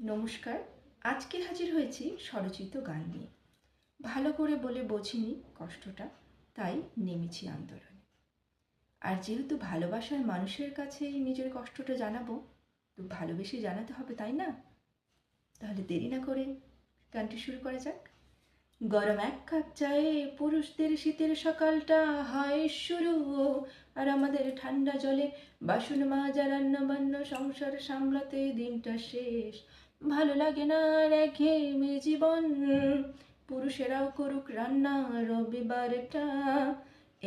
নমস্কার, আজকে হাজির হয়েছি স্বরচিত গান নিয়ে। ভালো করে বলে বোঝিনি কষ্টটা, তাই নেমেছি আন্দোলনে। আর যেহেতু ভালোবাসার মানুষের কাছেই নিজের কষ্টটা জানাব, তো ভালোবেসে জানাতে হবে, তাই না? তাহলে দেরি না করে গানটি শুরু করা যাক। গরম এক কাপ চায়ে পুরুষদের শীতের সকালটা হয় শুরু। আর আমাদের ঠান্ডা জলে বাসন মাজা রান্না বান্না সংসার সামলাতে দিনটা শেষ। ভালো লাগে না মে জীবন। পুরুষেরাও করুক রান্না রবিবারটা,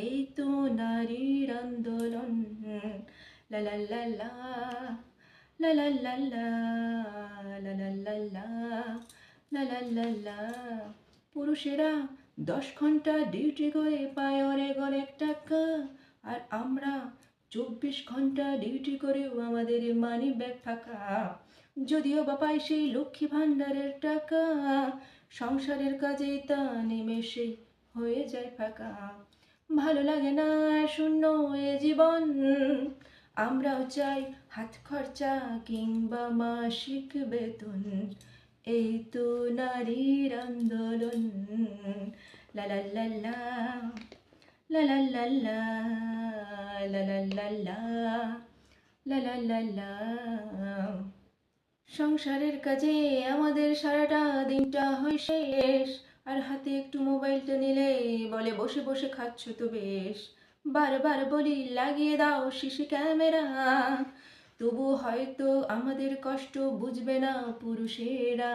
এই তো নারীর আন্দোলন। পুরুষেরা দশ ঘণ্টা ডিউটি করে পায় অনেক অনেক টাকা, আর আমরা চব্বিশ ঘণ্টা ডিউটি করেও আমাদের মানি ব্যাগ ফাঁকা। যদিও বা পাই সেই লক্ষ্মী ভাণ্ডারের টাকা, সংসারের কাজে তা নেমেষেই হয়ে যায় ফাঁকা। ভালো লাগে না শূন্য এ জীবন, আমরাও চাই হাত খরচা কিংবা মাসিক বেতন। এই তো নারীর আন্দোলন। লা লা লা লা লা লা লা লা লা লা লা লা লা লা লা। সংসারের কাজে আমাদের সারাটা দিনটা হয় শেষ। আর হাতে একটু মোবাইলটা নিলে বলে, বসে বসে খাচ্ছ তো বেশ। বারবার বলি, লাগিয়ে দাও শিশি ক্যামেরা। তবু হয়তো আমাদের কষ্ট বুঝবে না পুরুষেরা।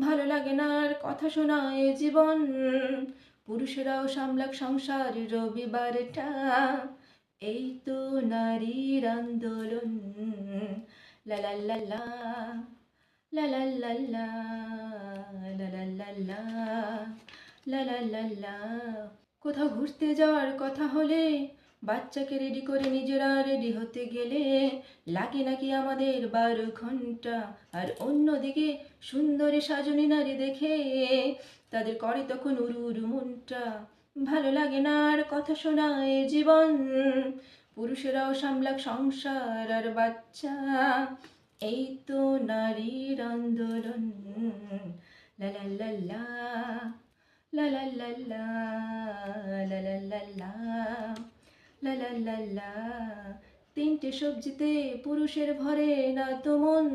ভালো লাগে না আর কথা শোনা এ জীবন। পুরুষেরাও সামলাক সংসার রবিবারটা। এই তো নারীর আন্দোলন। La la la la. La la la la. La la la la. La la la la. কোথাও ঘুরতে যাওয়ার কথা হলে বাচ্চাকে রেডি করে নিজেরা রেডি হতে গেলে লাগে নাকি আমাদের বারো ঘণ্টা আর অন্যদিকে সুন্দরী সাজনী নারী দেখে তাদের করে তখন উরু উরু মনটা ভালো লাগে না আর কথা শোনায় জীবন পুরুষেরাও সামলাক সংসার আর বাচ্চা। এই তো নারীর আন্দোলন। তিনটে সবজিতে পুরুষের ভরে না তো মন।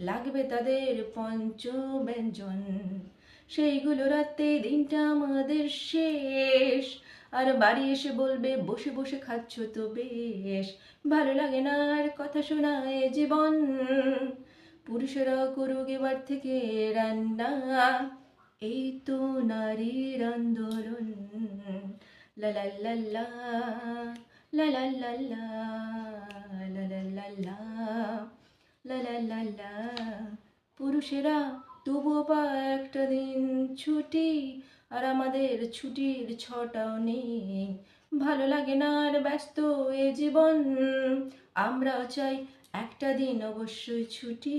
লাগবে তাদের পঞ্চ ব্যঞ্জন সেইগুলো রাতে দিনটা আমাদের শেষ। আর বাড়ি এসে বলবে বসে বসে খাচ্ছ তো বেশ ভালো লাগে না আর কথা শোনায় জীবন পুরুষেরা করুক এবার থেকে রান্না এই তো নারীর আন্দোলন লা লা লা লা পুরুষেরা তবুও পা একটা দিন ছুটি, আর আমাদের ছুটির ছটাও নেই। ভালো লাগে না আর ব্যস্ত এ জীবন। আমরাও চাই একটা দিন অবশ্যই ছুটি।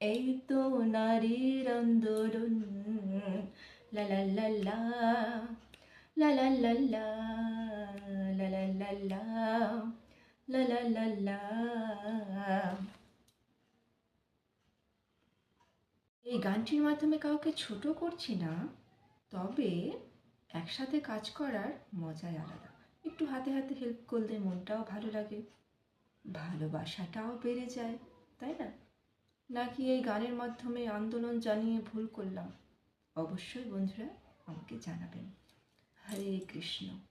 এই তো নারীর আন্দোলন। লা লা লা লা। লা লা লা লা। লা লা লা লা। লা লা লা লা। এই গানটির মাধ্যমে কাউকে ছোট করছি না, তবে একসাথে কাজ করার মজাই আলাদা। একটু হাতে হাতে হেল্প করলে মনটাও ভালো লাগে, ভালোবাসাটাও বেড়ে যায়, তাই না? নাকি এই গানের মাধ্যমে আন্দোলন জানিয়ে ভুল করলাম? অবশ্যই বন্ধুরা আমাকে জানাবেন। হরে কৃষ্ণ।